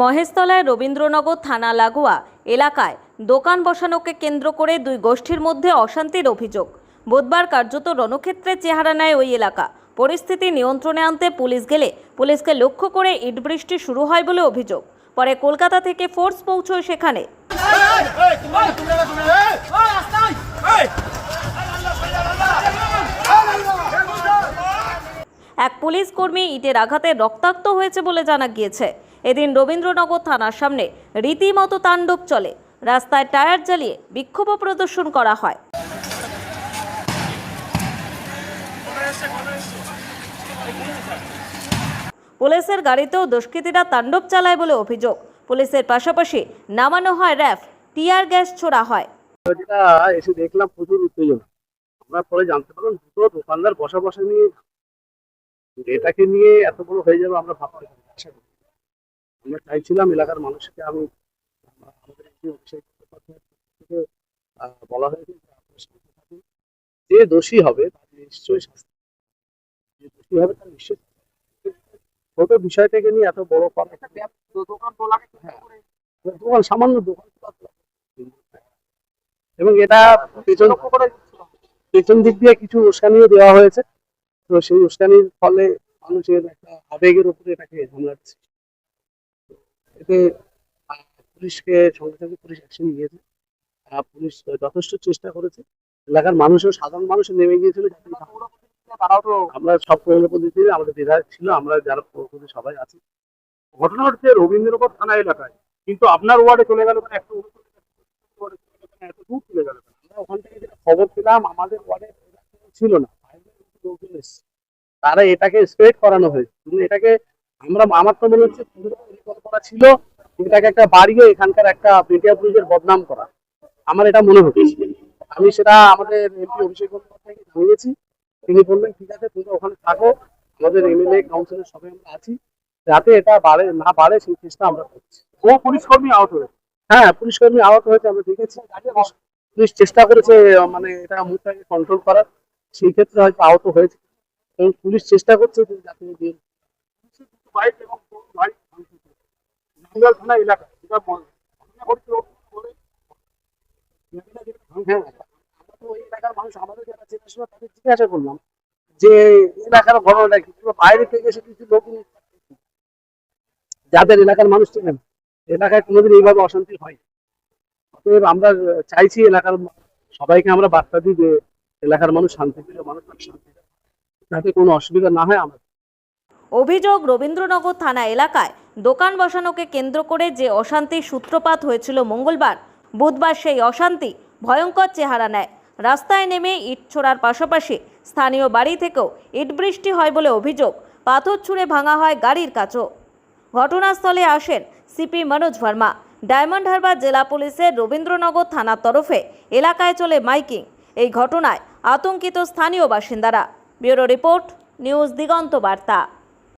মহেশতলায় রবীন্দ্রনগর থানা লাগোয়া এলাকায় দোকান বসানোকে কেন্দ্র করে দুই গোষ্ঠীর মধ্যে অশান্তির অভিযোগ। বুধবার কার্যত রণক্ষেত্রে চেহারা নেয় ওই এলাকা। পরিস্থিতি নিয়ন্ত্রণে আনতে পুলিশ গেলে পুলিশকে লক্ষ্য করে ইটবৃষ্টি শুরু হয় বলে অভিযোগ। পরে কলকাতা থেকে ফোর্স পৌঁছয় সেখানে এক পুলিশ কর্মী ইটের আঘাতে রক্তাক্ত হয়েছে বলে জানা গিয়েছে। এদিন রবীন্দ্রনগর থানার সামনে রীতিমতো তাণ্ডব চলে। রাস্তায় টায়ার জ্বালিয়ে বিক্ষোভ প্রদর্শন করা হয়। পুলিশের গাড়িতেও দুষ্কৃতীরা তাণ্ডব চালায় বলে অভিযোগ। পুলিশের পাশাপাশি নামানো হয় র্যাফ, টিয়ার গ্যাস ছোড়া হয়। এসে দেখলাম প্রচুর উত্তেজনা। আমরা পরে জানতে পারলাম, দুটো দোকানদার বসা বসা নিয়ে এটাকে নিয়ে এত বড় হয়ে যাবে আমরা ভাবতে আশা করি আমরা চাইছিলাম এলাকার মানুষকে আমি আমাদের অভিষেক বলা হয়েছে যে দোষী হবে তার নিশ্চয়ই শাস্তি যে দোষী হবে তার নিশ্চয়ই ছোট বিষয়টাকে নিয়ে এত বড় করা দোকান হ্যাঁ। দোকান সামান্য দোকান এবং এটা পেছন পেছন দিক দিয়ে কিছু উস্কানিও দেওয়া হয়েছে। তো সেই উস্কানির ফলে মানুষের একটা আবেগের উপরে এটাকে হামলাচ্ছে এতে পুলিশকে সঙ্গে সঙ্গে পুলিশ অ্যাকশন নিয়েছে। পুলিশ যথেষ্ট চেষ্টা করেছে। এলাকার মানুষও, সাধারণ মানুষ নেমে গিয়েছিল। আমরা সব পৌরপতি আমাদের বিধায়ক ছিল। আমরা যারা সবাই আছি। ঘটনা হচ্ছে রবীন্দ্রনগর থানা এলাকায়। কিন্তু আপনার ওয়ার্ডে চলে গেল কেন? একটা? এত দূর চলে গেল আমরা ওখান থেকে খবর পেলাম, আমাদের ওয়ার্ডে ছিল না। তারা এটাকে স্প্রেড করানো হয়েছে। এটাকে আমরা আমার তো মনে হচ্ছে পরিকল্পনা ছিল এটাকে একটা বাড়িয়ে এখানকার একটা পুলিশের বদনাম করা। আমার এটা মনে হচ্ছে আমি সেটা আমাদের এমপি অভিষেক বন্দ্যোপাধ্যায়কে জানিয়েছি। তিনি বললেন ঠিক আছে তুমি ওখানে থাকো। আমাদের এমএলএ কাউন্সিলর সবাই আমরা আছি। যাতে এটা বাড়ে না বাড়ে সেই চেষ্টা আমরা করছি। ও পুলিশ কর্মী আহত হয়েছে। হ্যাঁ পুলিশ কর্মী আহত হয়েছে আমরা দেখেছি। পুলিশ চেষ্টা করেছে মানে এটা মুখটাকে কন্ট্রোল করার। সেই ক্ষেত্রে হয়তো আহত হয়েছে। এবং পুলিশ চেষ্টা করছে যাতে এবং গাড়ি জিজ্ঞাসা করলাম যে এলাকার ঘটনাটা বাইরে থেকে এসে কিছু লোক যাদের এলাকার মানুষ চেনেন, এলাকায় কোনোদিন এইভাবে অশান্তি হয় অতএব আমরা চাইছি এলাকার সবাইকে আমরা বার্তা দিই যে এলাকার মানুষ শান্তিপ্রিয় মানুষ শান্তি যাতে কোনো অসুবিধা না হয় আমরা অভিযোগ, রবীন্দ্রনগর থানা এলাকায় দোকান বসানোকে কেন্দ্র করে যে অশান্তির সূত্রপাত হয়েছিল মঙ্গলবার, বুধবার সেই অশান্তি ভয়ঙ্কর চেহারা নেয়। রাস্তায় নেমে ইট ছোড়ার পাশাপাশি স্থানীয় বাড়ি থেকেও ইট বৃষ্টি হয় বলে অভিযোগ, পাথর ছুঁড়ে ভাঙা হয় গাড়ির কাচও ঘটনাস্থলে আসেন সিপি মনোজ ভার্মা। ডায়মন্ড হারবার জেলা পুলিশের রবীন্দ্রনগর থানার তরফে এলাকায় চলে মাইকিং। এই ঘটনায় আতঙ্কিত স্থানীয় বাসিন্দারা। ব্যুরো রিপোর্ট নিউজ দিগন্ত বার্তা।